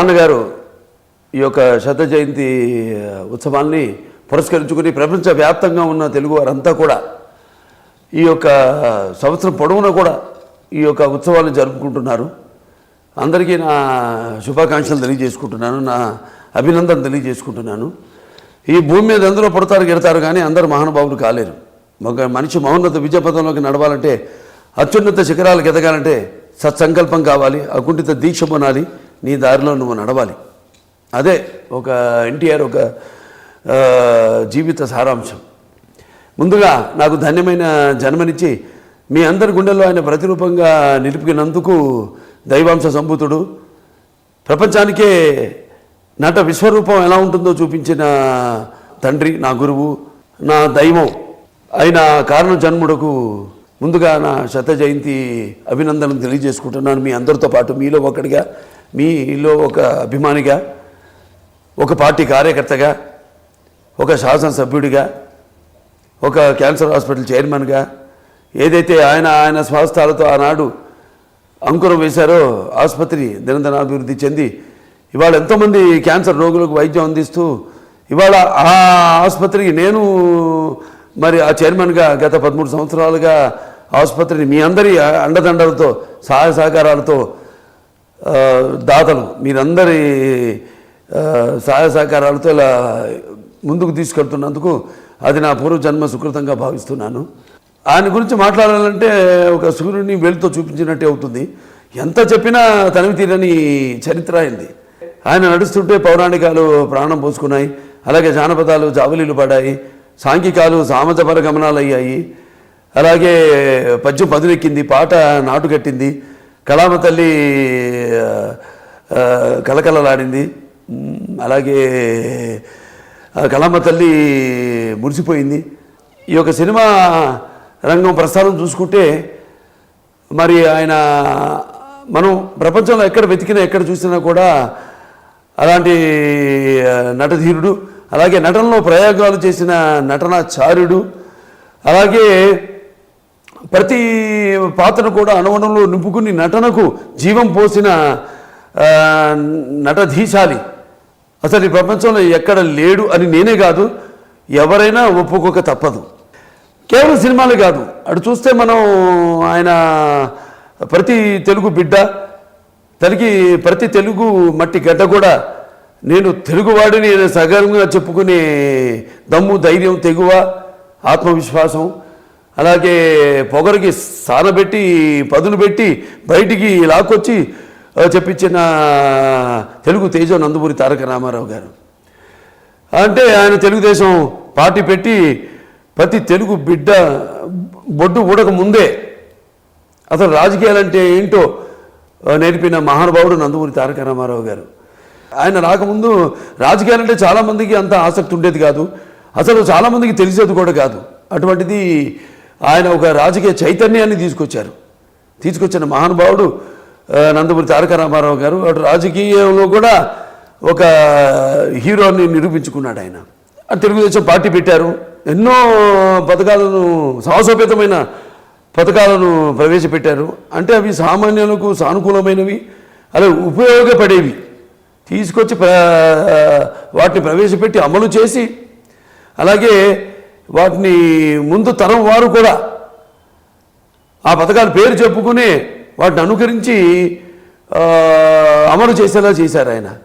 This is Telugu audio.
నాన్నగారు ఈ యొక్క శత జయంతి ఉత్సవాల్ని పురస్కరించుకుని ప్రపంచవ్యాప్తంగా ఉన్న తెలుగు వారంతా కూడా ఈ యొక్క సంవత్సరం పొడవునా కూడా ఈ యొక్క ఉత్సవాలను జరుపుకుంటున్నారు. అందరికీ నా శుభాకాంక్షలు తెలియజేసుకుంటున్నాను నా అభినందన తెలియజేసుకుంటున్నాను. ఈ భూమి మీద అందరూ పుడతారు గెడతారు కానీ అందరూ మహానుభావులు కాలేరు. ఒక మనిషి మహోన్నత విజయపథంలోకి నడవాలంటే అత్యున్నత శిఖరాలకు ఎదగాలంటే సత్సంకల్పం కావాలి అకుంఠిత దీక్ష పొనాలి నీ దారిలో నువ్వు నడవాలి. అదే ఒక ఎన్టీఆర్ ఒక జీవిత సారాంశం. ముందుగా నాకు ధన్యమైన జన్మనిచ్చి మీ అందరి గుండెల్లో ఆయన ప్రతిరూపంగా నిలిపినందుకు దైవాంశ సంభూతుడు. ప్రపంచానికే నట విశ్వరూపం ఎలా ఉంటుందో చూపించిన తండ్రి నా గురువు నా దైవం అయిన కారణ జన్ముడకు ముందుగా నా శత జయంతి అభినందనలు తెలియజేసుకుంటున్నాను మీ అందరితో పాటు మీలో ఒకటిగా మీలో ఒక అభిమానిగా ఒక పార్టీ కార్యకర్తగా ఒక శాసనసభ్యుడిగా ఒక క్యాన్సర్ హాస్పిటల్ చైర్మన్గా ఏదైతే ఆయన ఆయన స్వస్థాలతో ఆనాడు అంకురం వేశారో ఆసుపత్రి దినదిన అభివృద్ధి చెంది ఇవాళ ఎంతోమంది క్యాన్సర్ రోగులకు వైద్యం అందిస్తూ ఇవాళ ఆ ఆసుపత్రికి నేను మరి ఆ చైర్మన్గా గత పదమూడు సంవత్సరాలుగా ఆసుపత్రిని మీ అందరి అండదండలతో సహాయ సహకారాలతో దాతలు మీరందరి సహాయ సహకారాలతో ఇలా ముందుకు తీసుకెళ్తున్నందుకు అది నా పూర్వజన్మ సుకృతంగా భావిస్తున్నాను. ఆయన గురించి మాట్లాడాలంటే ఒక సూర్యుడిని వేలుతో చూపించినట్టే అవుతుంది. ఎంత చెప్పినా తనివి తీరని చరిత్ర అయింది. ఆయన నడుస్తుంటే పౌరాణికాలు ప్రాణం పోసుకున్నాయి. అలాగే జానపదాలు జావలీలు పడ్డాయి సాంఘికాలు సామజపర గమనాలు అయ్యాయి అలాగే పద్యం పదులెక్కింది పాట నాటు కట్టింది కళామ తల్లి కలకలలాడింది అలాగే కళామ తల్లి మురిసిపోయింది. ఈ యొక్క సినిమా రంగం ప్రస్థానం చూసుకుంటే మరి ఆయన మనం ప్రపంచంలో ఎక్కడ వెతికినా ఎక్కడ చూసినా కూడా అలాంటి నటధీరుడు అలాగే నటనలో ప్రయోగాలు చేసిన నటనాచార్యుడు అలాగే ప్రతి పాత్రను కూడా అనువనంలో నింపుకుని నటనకు జీవం పోసిన నటధీశాలి. అసలు ఈ ప్రపంచంలో ఎక్కడ లేడు అని నేనే కాదు ఎవరైనా ఒప్పుకోక తప్పదు. కేవలం సినిమాలే కాదు. అటు చూస్తే మనం ఆయన ప్రతి తెలుగు బిడ్డ తనకి ప్రతి తెలుగు మట్టి గడ్డ కూడా నేను తెలుగువాడిని నేను సగర్వంగా చెప్పుకునే దమ్ము ధైర్యం తెగువ ఆత్మవిశ్వాసం అలాగే పొగరికి సానబెట్టి పదును పెట్టి బయటికి లాక్కొచ్చి చెప్పించిన తెలుగు తేజో నందమూరి తారక రామారావు గారు. అంటే ఆయన తెలుగుదేశం పార్టీ పెట్టి ప్రతి తెలుగు బిడ్డ బొడ్డు ఊడక ముందే అసలు రాజకీయాలంటే ఏంటో నేర్పిన మహానుభావుడు నందమూరి తారక రామారావు గారు. ఆయన రాకముందు రాజకీయాలంటే చాలామందికి అంత ఆసక్తి ఉండేది కాదు. అసలు చాలామందికి తెలిసేది కూడా కాదు. అటువంటిది ఆయన ఒక రాజకీయ చైతన్యాన్ని తీసుకొచ్చారు. తీసుకొచ్చిన మహానుభావుడు నందమూరి తారక రామారావు గారు అటు రాజకీయంలో కూడా ఒక హీరోని నిరూపించుకున్నాడు ఆయన. తెలుగుదేశం పార్టీ పెట్టారు. ఎన్నో పథకాలను సాహసోపేతమైన పథకాలను ప్రవేశపెట్టారు. అంటే అవి సామాన్యులకు సానుకూలమైనవి అలా ఉపయోగపడేవి. తీసుకొచ్చి వాటిని ప్రవేశపెట్టి అమలు చేసి అలాగే వాటిని ముందు తరం వారు కూడా ఆ పథకాల పేరు చెప్పుకుని వాటిని అనుకరించి అమలు చేసేలా చేశారు ఆయన.